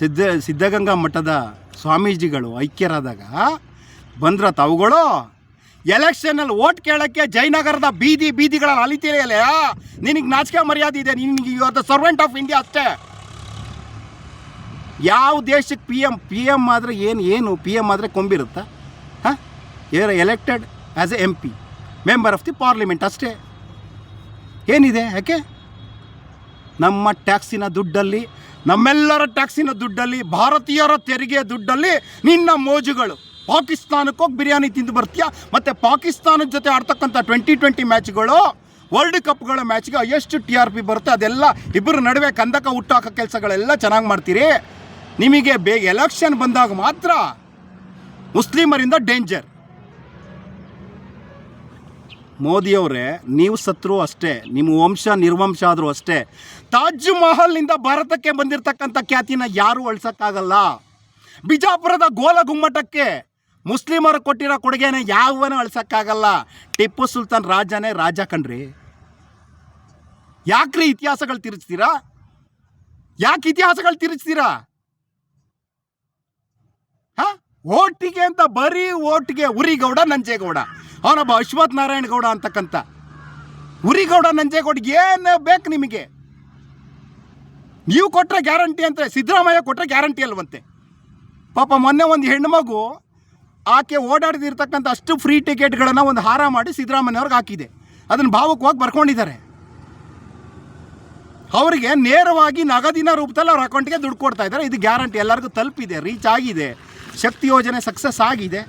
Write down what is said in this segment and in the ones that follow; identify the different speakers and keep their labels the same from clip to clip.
Speaker 1: ಸಿದ್ಧ ಸಿದ್ಧಗಂಗಾ ಮಠದ ಸ್ವಾಮೀಜಿಗಳು ಐಕ್ಯರಾದಾಗ ಬಂದ್ರ ತಾವುಗಳು ಎಲೆಕ್ಷನಲ್ಲಿ ಓಟ್ ಕೇಳೋಕ್ಕೆ ಜಯನಗರದ ಬೀದಿ ಬೀದಿಗಳಲ್ಲಿ ಅಲಿತೀರಲ್ಲ ನಿನಗೆ ನಾಚಿಕೆ ಮರ್ಯಾದೆ ಇದೆ, ನಿನಗೆ ದ ಸರ್ವೆಂಟ್ ಆಫ್ ಇಂಡಿಯಾ ಅಷ್ಟೇ. ಯಾವ ದೇಶಕ್ಕೆ ಪಿ ಎಂ ಪಿ ಎಂ ಆದರೆ ಏನು ಏನು ಪಿ ಎಂ ಆದರೆ ಕೊಂಬಿರುತ್ತಾ ಹಾಂ? Are elected as a M P member of the parliament ಅಷ್ಟೇ. ಏನಿದೆ, ಯಾಕೆ? ನಮ್ಮ ಟ್ಯಾಕ್ಸಿನ ದುಡ್ಡಲ್ಲಿ ನಮ್ಮೆಲ್ಲರ ಟ್ಯಾಕ್ಸಿನ ದುಡ್ಡಲ್ಲಿ, ಭಾರತೀಯರ ತೆರಿಗೆ ದುಡ್ಡಲ್ಲಿ ನಿನ್ನ ಮೋಜುಗಳು. ಪಾಕಿಸ್ತಾನಕ್ಕೆ ಹೋಗಿ ಬಿರಿಯಾನಿ ತಿಂದು ಬರ್ತೀಯ? ಮತ್ತು ಪಾಕಿಸ್ತಾನದ ಜೊತೆ ಆಡ್ತಕ್ಕಂಥ ಟ್ವೆಂಟಿ ಟ್ವೆಂಟಿ ಮ್ಯಾಚ್ಗಳು ವರ್ಲ್ಡ್ ಕಪ್ಗಳ ಮ್ಯಾಚ್ಗೆ ಎಷ್ಟು ಟಿ ಆರ್ ಪಿ ಬರುತ್ತೆ? ಅದೆಲ್ಲ ಇಬ್ಬರ ನಡುವೆ ಕಂದಕ ಹುಟ್ಟಾಕೋ ಕೆಲಸಗಳೆಲ್ಲ ಚೆನ್ನಾಗಿ ಮಾಡ್ತೀರಿ. ನಿಮಗೆ ಬೇಗ ಎಲೆಕ್ಷನ್ ಬಂದಾಗ ಮಾತ್ರ ಮುಸ್ಲಿಮರಿಂದ ಡೇಂಜರ್ ಮೋದಿಯವರೇ, ನೀವು ಸತ್ರು ಅಷ್ಟೇ, ನಿಮ್ಮ ವಂಶ ನಿರ್ವಂಶ ಆದರೂ ಅಷ್ಟೇ ತಾಜ್ ಮಹಲ್ನಿಂದ ಭಾರತಕ್ಕೆ ಬಂದಿರತಕ್ಕಂಥ ಖ್ಯಾತಿನ ಯಾರೂ ಅಳ್ಸೋಕ್ಕಾಗಲ್ಲ. ಬಿಜಾಪುರದ ಗೋಲ ಗುಮ್ಮಟಕ್ಕೆ ಮುಸ್ಲಿಮರು ಕೊಟ್ಟಿರೋ ಕೊಡುಗೆನೇ ಯಾವನೂ ಅಳ್ಸೋಕ್ಕಾಗಲ್ಲ. ಟಿಪ್ಪು ಸುಲ್ತಾನ್ ರಾಜನೇ ರಾಜ ಕಣ್ರಿ. ಯಾಕ್ರಿ ಇತಿಹಾಸಗಳು ತಿರುಚ್ತೀರಾ? ಯಾಕೆ ಇತಿಹಾಸಗಳು ತಿರುಚ್ತೀರಾ? ಹಾ? ಓಟಿಗೆ ಅಂತ ಬರೀ ಓಟಿಗೆ ಉರಿಗೌಡ, ನಂಜೇಗೌಡ. ಅವನೊಬ್ಬ ಅಶ್ವಥ್ ನಾರಾಯಣ ಗೌಡ ಅಂತಕ್ಕಂಥ ಉರಿಗೌಡ ನಂಜೇಗೌಡ ಏನು ಬೇಕು ನಿಮಗೆ? ನೀವು ಕೊಟ್ಟರೆ ಗ್ಯಾರಂಟಿ ಅಂತ ಸಿದ್ದರಾಮಯ್ಯ ಕೊಟ್ಟರೆ ಗ್ಯಾರಂಟಿ ಅಲ್ವಂತೆ. ಪಾಪ ಮೊನ್ನೆ ಒಂದು ಹೆಣ್ಮಗು ಆಕೆ ಓಡಾಡದಿರ್ತಕ್ಕಂಥ ಅಷ್ಟು ಫ್ರೀ ಟಿಕೆಟ್ಗಳನ್ನು ಒಂದು ಹಾರ ಮಾಡಿ ಸಿದ್ದರಾಮಯ್ಯವ್ರಿಗೆ ಹಾಕಿದೆ. ಅದನ್ನು ಭಾವುಕವಾಗಿ ಬರ್ಕೊಂಡಿದ್ದಾರೆ. ಅವರಿಗೆ ನೇರವಾಗಿ ನಗದಿನ ರೂಪದಲ್ಲಿ ಅವ್ರ ಅಕೌಂಟ್ಗೆ ದುಡ್ಡು ಕೊಡ್ತಾ ಇದ್ದಾರೆ. ಇದು ಗ್ಯಾರಂಟಿ. ಎಲ್ಲರಿಗೂ ತಲುಪಿದೆ, ರೀಚ್ ಆಗಿದೆ. ಶಕ್ತಿ ಯೋಜನೆ ಸಕ್ಸಸ್ ಆಗಿದೆ.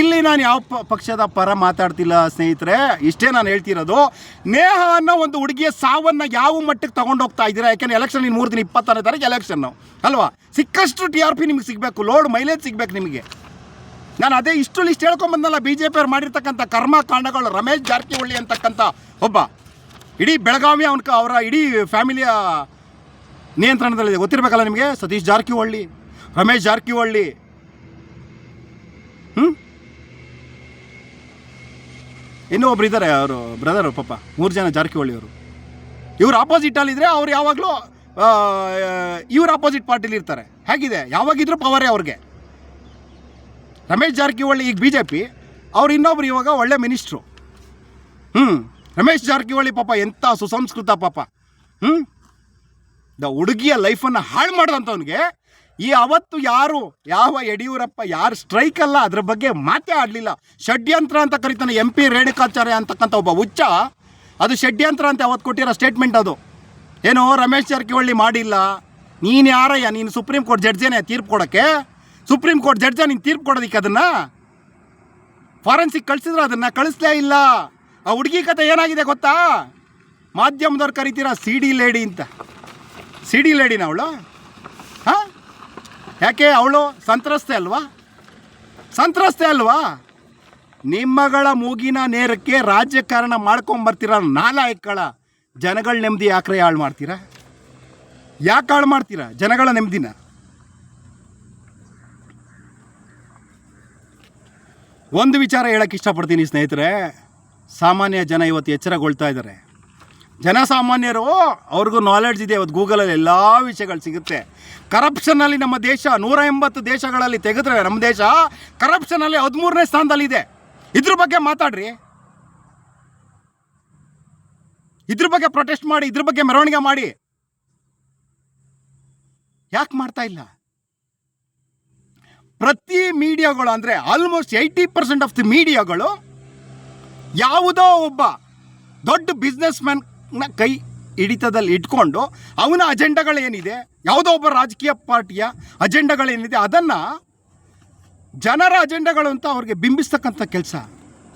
Speaker 1: ಇಲ್ಲಿ ನಾನು ಯಾವ ಪಕ್ಷದ ಪರ ಮಾತಾಡ್ತಿಲ್ಲ ಸ್ನೇಹಿತರೆ, ಇಷ್ಟೇ ನಾನು ಹೇಳ್ತಿರೋದು, ನೇಹ ಅನ್ನೋ ಒಂದು ಹುಡುಗಿಯ ಸಾವನ್ನು ಯಾವ ಮಟ್ಟಕ್ಕೆ ತಗೊಂಡೋಗ್ತಾ ಇದ್ದೀರಾ? ಯಾಕೆಂದರೆ ಎಲೆಕ್ಷನ್ ಇನ್ನು ಮೂರು ದಿನ ಇಪ್ಪತ್ತಾರನೇ ತಾರೀಕು ಎಲೆಕ್ಷನ್ನು ಅಲ್ವಾ? ಸಿಕ್ಕಷ್ಟು ಟಿ ಆರ್ ಪಿ ನಿಮಗೆ ಸಿಗಬೇಕು ಲೋಡ್ ಮೈಲೇಜ್ ಸಿಗ್ಬೇಕು ನಿಮಗೆ. ನಾನು ಅದೇ ಇಷ್ಟು ಲಿಸ್ಟ್ ಹೇಳ್ಕೊಂಬಂದಲ್ಲ ಬಿ ಜೆ ಪಿಯವ್ರು ಮಾಡಿರ್ತಕ್ಕಂಥ ಕರ್ಮಕಾಂಡಗಳು ರಮೇಶ್ ಜಾರಕಿಹೊಳಿ ಅಂತಕ್ಕಂಥ ಒಬ್ಬ. ಇಡೀ ಬೆಳಗಾವಿ ಅವನ ಅವರ ಇಡೀ ಫ್ಯಾಮಿಲಿಯ ನಿಯಂತ್ರಣದಲ್ಲಿದೆ. ಗೊತ್ತಿರಬೇಕಲ್ಲ ನಿಮಗೆ? ಸತೀಶ್ ಜಾರಕಿಹೊಳಿ, ರಮೇಶ್ ಜಾರಕಿಹೊಳಿ. ಹ್ಞೂ ಇನ್ನೂ ಒಬ್ರು ಇದ್ದಾರೆ ಅವರು ಬ್ರದರ್ ಪಾಪ, ಮೂರು ಜನ ಜಾರಕಿಹೊಳಿ ಅವರು ಇವ್ರು ಆಪೋಸಿಟಲ್ಲಿದ್ದರೆ ಅವ್ರು ಯಾವಾಗಲೂ ಇವ್ರ ಆಪೋಸಿಟ್ ಪಾರ್ಟಿಲಿ ಇರ್ತಾರೆ. ಹೇಗಿದೆ? ಯಾವಾಗಿದ್ರೂ ಪವರೇ ಅವ್ರಿಗೆ. ರಮೇಶ್ ಜಾರಕಿಹೊಳಿ ಈಗ ಬಿ ಜೆ ಪಿ ಅವ್ರು ಇನ್ನೊಬ್ರು ಇವಾಗ ಒಳ್ಳೆ ಮಿನಿಸ್ಟ್ರು ಹ್ಞೂ ರಮೇಶ್ ಜಾರಕಿಹೊಳಿ ಪಾಪ ಎಂಥ ಸುಸಂಸ್ಕೃತ ಪಾಪ. ಹ್ಞೂ ದ ಹುಡುಗಿಯ ಲೈಫನ್ನು ಹಾಳು ಮಾಡಿದಂಥವ್ನಿಗೆ ಈ ಅವತ್ತು ಯಾರು, ಯಾವ ಯಡಿಯೂರಪ್ಪ, ಯಾರು ಸ್ಟ್ರೈಕ್ ಅಲ್ಲ, ಅದ್ರ ಬಗ್ಗೆ ಮಾತೇ ಆಡಲಿಲ್ಲ. ಷಡ್ಯಂತ್ರ ಅಂತ ಕರಿತಾನೆ ಎಂ ಪಿ ರೇಣುಕಾಚಾರ್ಯ ಅಂತಕ್ಕಂಥ ಒಬ್ಬ ಹುಚ್ಚ. ಅದು ಷಡ್ಯಂತ್ರ ಅಂತ ಅವತ್ತು ಕೊಟ್ಟಿರೋ ಸ್ಟೇಟ್ಮೆಂಟ್ ಅದು. ಏನು ರಮೇಶ್ ಜಾರಕಿಹೊಳಿ ಮಾಡಿಲ್ಲ. ನೀನು ಯಾರಯ್ಯ? ನೀನು ಸುಪ್ರೀಂ ಕೋರ್ಟ್ ಜಡ್ಜೇನೆ ತೀರ್ಪು ಕೊಡೋಕ್ಕೆ? ಸುಪ್ರೀಂ ಕೋರ್ಟ್ ಜಡ್ಜ ನೀನು ತೀರ್ಪು ಕೊಡೋದಕ್ಕೆ ಅದನ್ನು? ಫಾರೆನ್ಸಿಕ್ ಕಳಿಸಿದ್ರೆ ಅದನ್ನು ಕಳಿಸ್ಲೇ ಇಲ್ಲ. ಆ ಹುಡುಗಿ ಕತೆ ಏನಾಗಿದೆ ಗೊತ್ತಾ? ಮಾಧ್ಯಮದವ್ರು ಕರಿತೀರ ಸಿ ಡಿ ಲೇಡಿ ಅಂತ. ಸಿ ಡಿ ಲೇಡಿನ ಅವಳು? ಯಾಕೆ ಅವಳು ಸಂತ್ರಸ್ತೆ ಅಲ್ವಾ? ಸಂತ್ರಸ್ತೆ ಅಲ್ವಾ? ನಿಮ್ಮಗಳ ಮೂಗಿನ ನೇರಕ್ಕೆ ರಾಜಕಾರಣ ಮಾಡ್ಕೊಂಬರ್ತೀರ ನಾಲಾಯಕಳ ಜನಗಳ ನೆಮ್ಮದಿ ಯಾಕ್ರೆ ಹಾಳು ಮಾಡ್ತೀರಾ? ಯಾಕೆ ಹಾಳು ಮಾಡ್ತೀರಾ ಜನಗಳ ನೆಮ್ಮದಿನ? ಒಂದು ವಿಚಾರ ಹೇಳಕ್ಕೆ ಇಷ್ಟಪಡ್ತೀನಿ ಸ್ನೇಹಿತರೆ, ಸಾಮಾನ್ಯ ಜನ ಇವತ್ತು ಎಚ್ಚರಗೊಳ್ತಾ ಇದ್ದಾರೆ. ಜನಸಾಮಾನ್ಯರು, ಅವ್ರಿಗೂ ನಾಲೆಡ್ಜ್ ಇದೆ. ಇವತ್ತು ಗೂಗಲಲ್ಲಿ ಎಲ್ಲ ವಿಷಯಗಳು ಸಿಗುತ್ತೆ. ಕರಪ್ಷನಲ್ಲಿ ನಮ್ಮ ದೇಶ ನೂರ ಎಂಬತ್ತು ದೇಶಗಳಲ್ಲಿ ತೆಗೆದ್ರೆ ನಮ್ಮ ದೇಶ ಕರಪ್ಷನಲ್ಲಿ ಹದಿಮೂರನೇ ಸ್ಥಾನದಲ್ಲಿದೆ ಇದ್ರ ಬಗ್ಗೆ ಮಾತಾಡ್ರಿ. ಇದ್ರ ಬಗ್ಗೆ ಪ್ರೊಟೆಸ್ಟ್ ಮಾಡಿ, ಇದ್ರ ಬಗ್ಗೆ ಮೆರವಣಿಗೆ ಮಾಡಿ. ಯಾಕೆ ಮಾಡ್ತಾ ಇಲ್ಲ? ಪ್ರತಿ ಮೀಡಿಯಾಗಳು ಅಂದರೆ almost eighty percent of the ಮೀಡಿಯಾಗಳು ಯಾವುದೋ ಒಬ್ಬ ದೊಡ್ಡ ಬಿಸ್ನೆಸ್ ಮ್ಯಾನ್ನ ಕೈ ಹಿಡಿತದಲ್ಲಿ ಇಟ್ಕೊಂಡು ಅವನ ಅಜೆಂಡಗಳೇನಿದೆ? ಯಾವುದೋ ಒಬ್ಬ ರಾಜಕೀಯ ಪಾರ್ಟಿಯ ಅಜೆಂಡಗಳೇನಿದೆ? ಅದನ್ನು ಜನರ ಅಜೆಂಡಗಳು ಅಂತ ಅವ್ರಿಗೆ ಬಿಂಬಿಸ್ತಕ್ಕಂಥ ಕೆಲಸ,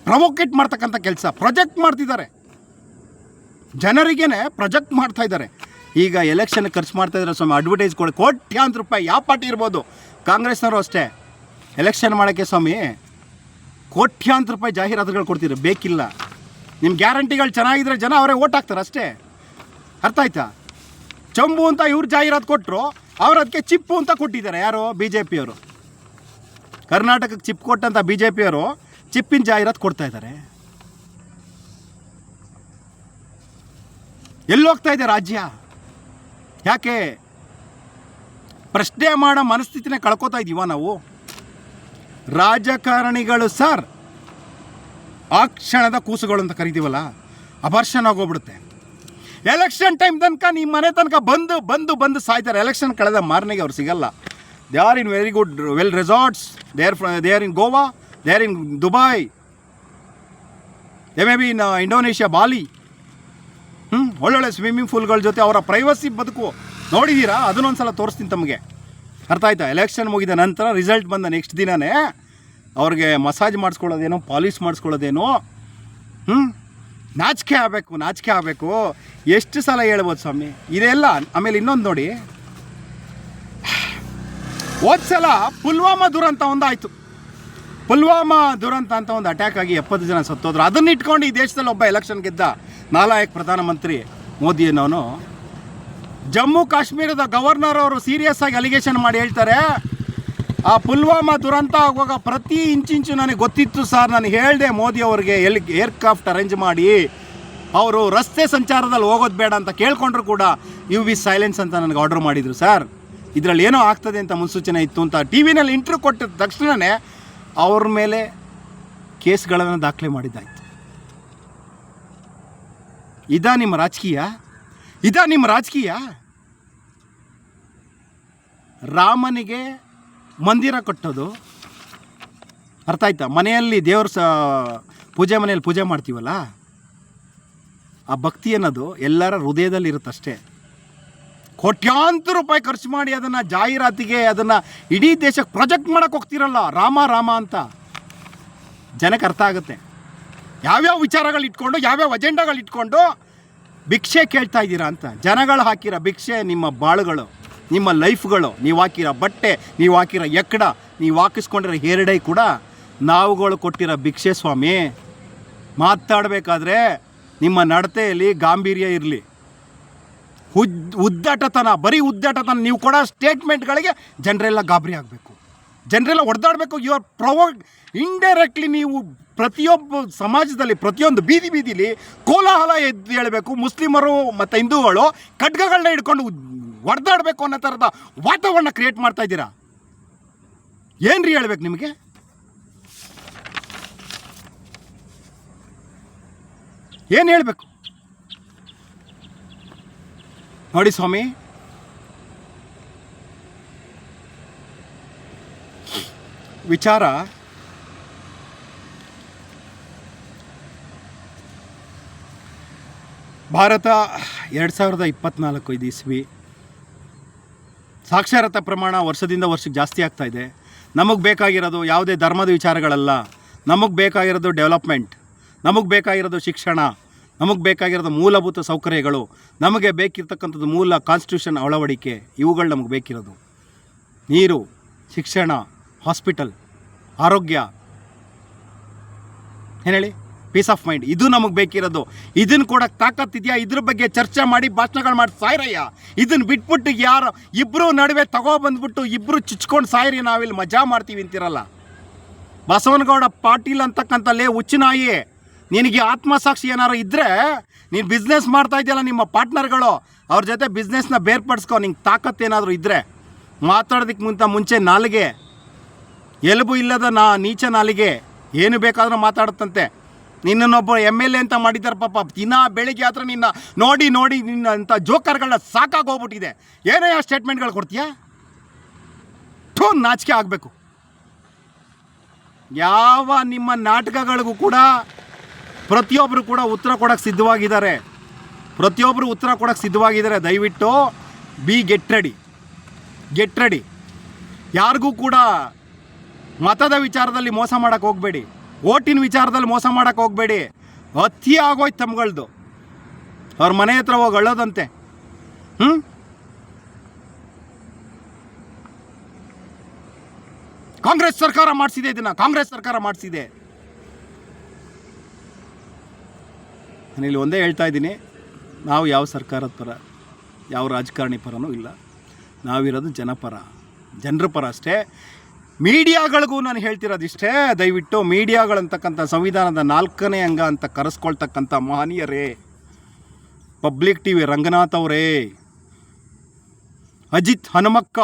Speaker 1: ಪ್ರವೋಕೇಟ್ ಮಾಡ್ತಕ್ಕಂಥ ಕೆಲಸ, ಪ್ರೊಜೆಕ್ಟ್ ಮಾಡ್ತಿದ್ದಾರೆ. ಜನರಿಗೇ ಪ್ರೊಜೆಕ್ಟ್ ಮಾಡ್ತಾ ಇದ್ದಾರೆ. ಈಗ ಎಲೆಕ್ಷನ್ ಖರ್ಚು ಮಾಡ್ತಾ ಇದ್ದಾರೆ ಸ್ವಾಮಿ ಅಡ್ವರ್ಟೈಸ್ ಕೊಡಿ ಕೋಟ್ಯಾಂತರ ರೂಪಾಯಿ ಯಾವ ಪಾರ್ಟಿ ಇರ್ಬೋದು? ಕಾಂಗ್ರೆಸ್ನವರು ಅಷ್ಟೇ. ಎಲೆಕ್ಷನ್ ಮಾಡೋಕ್ಕೆ ಸ್ವಾಮಿ ಕೋಟ್ಯಾಂತರ ರೂಪಾಯಿ ಜಾಹೀರಾತುಗಳು ಕೊಡ್ತೀರಿ ಬೇಕಿಲ್ಲ. ನಿಮ್ಮ ಗ್ಯಾರಂಟಿಗಳು ಚೆನ್ನಾಗಿದ್ರೆ ಜನ ಅವರೇ ಓಟ್ ಹಾಕ್ತಾರೆ ಅಷ್ಟೇ. ಅರ್ಥ ಆಯ್ತಾ? ಚಂಬು ಅಂತ ಇವ್ರು ಜಾಹೀರಾತು ಕೊಟ್ಟರು ಅವ್ರು ಅದಕ್ಕೆ ಚಿಪ್ಪು ಅಂತ ಕೊಟ್ಟಿದ್ದಾರೆ. ಯಾರು? ಬಿ ಜೆ ಪಿಯವರು ಕರ್ನಾಟಕಕ್ಕೆ ಚಿಪ್ ಕೊಟ್ಟಂಥ ಬಿ ಜೆ ಪಿಯವರು ಚಿಪ್ಪಿನ ಜಾಹೀರಾತು ಕೊಡ್ತಾ ಇದ್ದಾರೆ. ಎಲ್ಲೋಗ್ತಾ ಇದೆ ರಾಜ್ಯ. ಯಾಕೆ? ಪ್ರಶ್ನೆ ಮಾಡೋ ಮನಸ್ಥಿತಿನೇ ಕಳ್ಕೊತಾ ಇದೀವ ನಾವು? ರಾಜಕಾರಣಿಗಳು, ಸರ್ ಆ ಕ್ಷಣದ ಕೂಸುಗಳು ಅಂತ ಕರಿತೀವಲ್ಲ, ಅಪರ್ಷನ್ ಆಗೋಗ್ಬಿಡುತ್ತೆ. ಎಲೆಕ್ಷನ್ ಟೈಮ್ ತನಕ ನಿಮ್ಮ ಮನೆ ತನಕ ಬಂದು ಬಂದು ಬಂದು ಸಾಯ್ತಾರೆ. ಎಲೆಕ್ಷನ್ ಕಳೆದ ಮಾರನೆಗೆ ಅವ್ರು ಸಿಗಲ್ಲ. They are in very good well resorts they are they are in Goa they are in Dubai they may be in Indonesia Bali ಹ್ಞೂ ಒಳ್ಳೊಳ್ಳೆ ಸ್ವಿಮ್ಮಿಂಗ್ ಪೂಲ್ಗಳ ಜೊತೆ ಅವರ ಪ್ರೈವಸಿ ಬದುಕು. ನೋಡಿದ್ದೀರಾ ಅದನ್ನೊಂದು ಸಲ ತೋರಿಸ್ತೀನಿ ತಮಗೆ. ಅರ್ಥ ಆಯ್ತಾ? ಎಲೆಕ್ಷನ್ ಮುಗಿದ ನಂತರ ರಿಸಲ್ಟ್ ಬಂದ ನೆಕ್ಸ್ಟ್ ದಿನವೇ ಅವ್ರಿಗೆ ಮಸಾಜ್ ಮಾಡಿಸ್ಕೊಳ್ಳೋದೇನೋ, ಪಾಲಿಶ್ ಮಾಡಿಸ್ಕೊಳ್ಳೋದೇನೋ ಹ್ಞೂ ನಾಚಿಕೆ ಆಗಬೇಕು ನಾಚಿಕೆ ಆಗಬೇಕು. ಎಷ್ಟು ಸಲ ಹೇಳ್ಬೋದು ಸ್ವಾಮಿ? ಇದೆಲ್ಲ, ಆಮೇಲೆ ಇನ್ನೊಂದು ನೋಡಿ. ಹೋದ ಸಲ ಪುಲ್ವಾಮಾ ದುರಂತ ಒಂದು ಆಯಿತು ಪುಲ್ವಾಮಾ ದುರಂತ ಅಂತ ಒಂದು ಅಟ್ಯಾಕ್ ಆಗಿ ಎಪ್ಪತ್ತು ಜನ ಸತ್ತೋದ್ರು. ಅದನ್ನ ಇಟ್ಕೊಂಡು ಈ ದೇಶದಲ್ಲಿ ಒಬ್ಬ ಎಲೆಕ್ಷನ್ ಗೆದ್ದ ನಾಲಾಯಕ್ ಪ್ರಧಾನಮಂತ್ರಿ ಮೋದಿ ಅನ್ನೋನು ಜಮ್ಮು ಕಾಶ್ಮೀರದ ಗವರ್ನರ್ ಅವರು ಸೀರಿಯಸ್ ಆಗಿ ಅಲಿಗೇಷನ್ ಮಾಡಿ ಹೇಳ್ತಾರೆ. ಆ ಪುಲ್ವಾಮಾ ದುರಂತ ಆಗುವಾಗ ಪ್ರತಿ ಇಂಚಿಂಚು ನನಗೆ ಗೊತ್ತಿತ್ತು ಸರ್. ನಾನು ಹೇಳಿದೆ ಮೋದಿ ಅವರಿಗೆ ಎಲ್ಲಿ ಏರ್ಕ್ರಾಫ್ಟ್ ಅರೇಂಜ್ ಮಾಡಿ, ಅವರು ರಸ್ತೆ ಸಂಚಾರದಲ್ಲಿ ಹೋಗೋದು ಬೇಡ ಅಂತ ಕೇಳ್ಕೊಂಡ್ರು ಕೂಡ ಯು ವಿ ಸೈಲೆನ್ಸ್ ಅಂತ ನನಗೆ ಆರ್ಡರ್ ಮಾಡಿದರು ಸರ್. ಇದರಲ್ಲಿ ಏನೋ ಆಗ್ತದೆ ಅಂತ ಮುನ್ಸೂಚನೆ ಇತ್ತು ಅಂತ ಟಿ ವಿನಲ್ಲಿ ಇಂಟ್ರ್ಯೂ ಕೊಟ್ಟ ತಕ್ಷಣವೇ ಅವ್ರ ಮೇಲೆ ಕೇಸ್ಗಳನ್ನು ದಾಖಲೆ ಮಾಡಿದ್ದಾಯಿತು. ಇದಾ ನಿಮ್ಮ ರಾಜಕೀಯ? ಇದಾ ನಿಮ್ಮ ರಾಜಕೀಯ? ರಾಮನಿಗೆ ಮಂದಿರ ಕಟ್ಟೋದು. ಅರ್ಥ ಆಯ್ತಾ? ಮನೆಯಲ್ಲಿ ದೇವ್ರ ಸ ಪೂಜೆ ಮನೆಯಲ್ಲಿ ಪೂಜೆ ಮಾಡ್ತೀವಲ್ಲ? ಆ ಭಕ್ತಿ ಅನ್ನೋದು ಎಲ್ಲರ ಹೃದಯದಲ್ಲಿ ಇರುತ್ತಷ್ಟೇ. ಕೋಟ್ಯಾಂತರ ರೂಪಾಯಿ ಖರ್ಚು ಮಾಡಿ ಅದನ್ನು ಜಾಹೀರಾತಿಗೆ ಅದನ್ನು ಇಡೀ ದೇಶಕ್ಕೆ ಪ್ರೊಜೆಕ್ಟ್ ಮಾಡೋಕ್ಕೆ ಹೋಗ್ತಿರಲ್ಲ? ರಾಮ ರಾಮ ಅಂತ. ಜನಕ್ಕೆ ಅರ್ಥ ಆಗುತ್ತೆ. ಯಾವ್ಯಾವ ವಿಚಾರಗಳು ಇಟ್ಕೊಂಡು, ಯಾವ್ಯಾವ ಅಜೆಂಡಾಗಳು ಇಟ್ಕೊಂಡು ಭಿಕ್ಷೆ ಕೇಳ್ತಾ ಇದ್ದೀರಾ ಅಂತ? ಜನಗಳು ಹಾಕಿರೋ ಭಿಕ್ಷೆ ನಿಮ್ಮ ಬಾಳುಗಳು. ನಿಮ್ಮ ಲೈಫ್ಗಳು, ನೀವು ಹಾಕಿರೋ ಬಟ್ಟೆ, ನೀವು ಹಾಕಿರೋ ಎಕ್ಕಡ, ನೀವು ಹಾಕಿಸ್ಕೊಂಡಿರೋ ಹೇರಡೈ ಕೂಡ ನಾವುಗಳು ಕೊಟ್ಟಿರೋ ಭಿಕ್ಷೆ ಸ್ವಾಮಿ. ಮಾತಾಡಬೇಕಾದ್ರೆ ನಿಮ್ಮ ನಡತೆಯಲ್ಲಿ ಗಾಂಭೀರ್ಯ ಇರಲಿ. ಉದ್, ಉದ್ದಾಟತನ, ಬರೀ ಉದ್ದಾಟತನ, ನೀವು ಕೊಡೋ ಸ್ಟೇಟ್ಮೆಂಟ್ಗಳಿಗೆ ಜನರೆಲ್ಲ ಗಾಬರಿ ಆಗಬೇಕು. ಜನರೆಲ್ಲ ಹೊಡೆದಾಡಬೇಕು ಯು ಆರ್ ಪ್ರೊವೋಕ್ ಇಂಡೈರೆಕ್ಟ್ಲಿ ನೀವು ಪ್ರತಿಯೊಬ್ಬ ಸಮಾಜದಲ್ಲಿ, ಪ್ರತಿಯೊಂದು ಬೀದಿ ಬೀದಿಲಿ ಕೋಲಾಹಲ ಎದ್ದು ಹೇಳಬೇಕು. ಮುಸ್ಲಿಮರು ಮತ್ತು ಹಿಂದೂಗಳು ಖಡ್ಗಗಳನ್ನ ಹಿಡ್ಕೊಂಡು ಹೊಡೆದಾಡಬೇಕು ಅನ್ನೋ ಥರದ ವಾತಾವರಣ ಕ್ರಿಯೇಟ್ ಮಾಡ್ತಾ ಇದ್ದೀರಾ? ಏನು ರೀ ಹೇಳ್ಬೇಕು ನಿಮಗೆ? ಏನು ಹೇಳಬೇಕು? ನೋಡಿ ಸ್ವಾಮಿ. ವಿಚಾರ. ಭಾರತ ಎರಡು ಸಾವಿರದ ಇಪ್ಪತ್ತ್ನಾಲ್ಕು ಇದು ಇಸ್ವಿ. ಸಾಕ್ಷರತಾ ಪ್ರಮಾಣ ವರ್ಷದಿಂದ ವರ್ಷಕ್ಕೆ ಜಾಸ್ತಿ ಆಗ್ತಾ ಇದೆ. ನಮಗೆ ಬೇಕಾಗಿರೋದು ಯಾವುದೇ ಧರ್ಮದ ವಿಚಾರಗಳಲ್ಲ. ನಮಗೆ ಬೇಕಾಗಿರೋದು ಡೆವಲಪ್ಮೆಂಟ್. ನಮಗೆ ಬೇಕಾಗಿರೋದು ಶಿಕ್ಷಣ. ನಮಗೆ ಬೇಕಾಗಿರೋದು ಮೂಲಭೂತ ಸೌಕರ್ಯಗಳು. ನಮಗೆ ಬೇಕಿರ್ತಕ್ಕಂಥದ್ದು ಮೂಲ ಕಾನ್ಸ್ಟಿಟ್ಯೂಷನ್ ಅಳವಡಿಕೆ. ಇವುಗಳು ನಮಗೆ ಬೇಕಿರೋದು. ನೀರು, ಶಿಕ್ಷಣ ಹಾಸ್ಪಿಟಲ್ ಆರೋಗ್ಯ. ಏನು ಹೇಳಿ? ಪೀಸ್ ಆಫ್ ಮೈಂಡ್ ಇದು ನಮಗೆ ಬೇಕಿರೋದು. ಇದನ್ನು ಕೊಡಕ್ಕೆ ತಾಕತ್ತಿದೆಯಾ ಇದ್ರ ಬಗ್ಗೆ ಚರ್ಚೆ ಮಾಡಿ, ಭಾಷಣಗಳು ಮಾಡಿ, ಸಾಯ್ರಯ್ಯ. ಇದನ್ನು ಬಿಟ್ಬಿಟ್ಟು ಯಾರು ಇಬ್ಬರು ನಡುವೆ ತಗೊಬಂದ್ಬಿಟ್ಟು ಇಬ್ಬರು ಚುಚ್ಕೊಂಡು ಸಾಯ್ರಿ ನಾವಿಲ್ಲಿ ಮಜಾ ಮಾಡ್ತೀವಿ ಅಂತಿರಲ್ಲ. ಬಸವನಗೌಡ ಪಾಟೀಲ್ ಅಂತಕ್ಕಂಥಲ್ಲೇ ಹುಚ್ಚುನಾಯಿ. ನಿನಗೆ ಆತ್ಮಸಾಕ್ಷಿ ಏನಾರು ಇದ್ದರೆ ನೀನು ಬಿಸ್ನೆಸ್ ಮಾಡ್ತಾ ಇದೆಯಲ್ಲ ನಿಮ್ಮ ಪಾರ್ಟ್ನರ್ಗಳು ಅವ್ರ ಜೊತೆ ಬಿಸ್ನೆಸ್ನ ಬೇರ್ಪಡಿಸ್ಕೋ, ನಿಂಗೆ ತಾಕತ್ತೇನಾದರೂ ಇದ್ದರೆ ಮಾತಾಡೋದಕ್ಕೆ ಮುಂತ ಮುಂಚೆ ನಾಲಿಗೆ. ಎಲುಬು ಇಲ್ಲದ ನಾ ನೀಚ ನಾಲಿಗೆ. ಏನು ಬೇಕಾದರೂ ಮಾತಾಡುತ್ತಂತೆ. ನಿನ್ನನ್ನೊಬ್ಬ ಎಂ ಎಲ್ ಎ ಅಂತ ಮಾಡಿದ್ದಾರೆ ಪಾಪ. ದಿನ ಬೆಳಿಗ್ಗೆ ಹತ್ರ ನಿನ್ನ ನೋಡಿ ನೋಡಿ ನಿನ್ನ ಅಂಥ ಜೋಕರ್ಗಳನ್ನ ಸಾಕಾಗೋಗ್ಬಿಟ್ಟಿದೆ ಏನೇ ಆ ಸ್ಟೇಟ್ಮೆಂಟ್ಗಳು ಕೊಡ್ತೀಯಾ? ಥೂ, ನಾಚಿಕೆ ಆಗಬೇಕು. ಯಾವ ನಿಮ್ಮ ನಾಟಕಗಳಿಗೂ ಕೂಡ ಪ್ರತಿಯೊಬ್ಬರು ಕೂಡ ಉತ್ತರ ಕೊಡೋಕ್ಕೆ ಸಿದ್ಧವಾಗಿದ್ದಾರೆ. ಪ್ರತಿಯೊಬ್ಬರು ಉತ್ತರ ಕೊಡೋಕ್ಕೆ ಸಿದ್ಧವಾಗಿದ್ದಾರೆ. ದಯವಿಟ್ಟು be get ready get ready ಯಾರಿಗೂ ಕೂಡ ಮತದ ವಿಚಾರದಲ್ಲಿ ಮೋಸ ಮಾಡೋಕ್ಕೆ ಹೋಗಬೇಡಿ. ಓಟಿನ ವಿಚಾರದಲ್ಲಿ ಮೋಸ ಮಾಡೋಕ್ಕೆ ಹೋಗಬೇಡಿ. ಅತಿ ಆಗೋಯ್ತು ತಮ್ಗಳ್ದು. ಅವ್ರ ಮನೆ ಹತ್ರ ಹೋಗಿ ಅಳ್ಳೋದಂತೆ. ಹ್ಞೂ ಕಾಂಗ್ರೆಸ್ ಸರ್ಕಾರ ಮಾಡಿಸಿದೆ ಇದನ್ನು. ಕಾಂಗ್ರೆಸ್ ಸರ್ಕಾರ ಮಾಡಿಸಿದೆ. ನಾನಿಲ್ಲಿ ಒಂದೇ ಹೇಳ್ತಾ ಇದ್ದೀನಿ. ನಾವು ಯಾವ ಸರ್ಕಾರದ ಪರ, ಯಾವ ರಾಜಕಾರಣಿ ಪರನೂ ಇಲ್ಲ. ನಾವಿರೋದು ಜನಪರ ಜನರ ಪರ ಅಷ್ಟೇ. ಮೀಡಿಯಾಗಳಿಗೂ ನಾನು ಹೇಳ್ತಿರೋದಿಷ್ಟೇ, ದಯವಿಟ್ಟು ಮೀಡಿಯಾಗಳಂತಕ್ಕಂಥ ಸಂವಿಧಾನದ ನಾಲ್ಕನೇ ಅಂಗ ಅಂತ ಕರೆಸ್ಕೊಳ್ತಕ್ಕಂಥ ಮಹನೀಯರೇ, ಪಬ್ಲಿಕ್ ಟಿ ವಿ ರಂಗನಾಥ್ ಅವರೇ, ಅಜಿತ್ ಹನುಮಕ್ಕ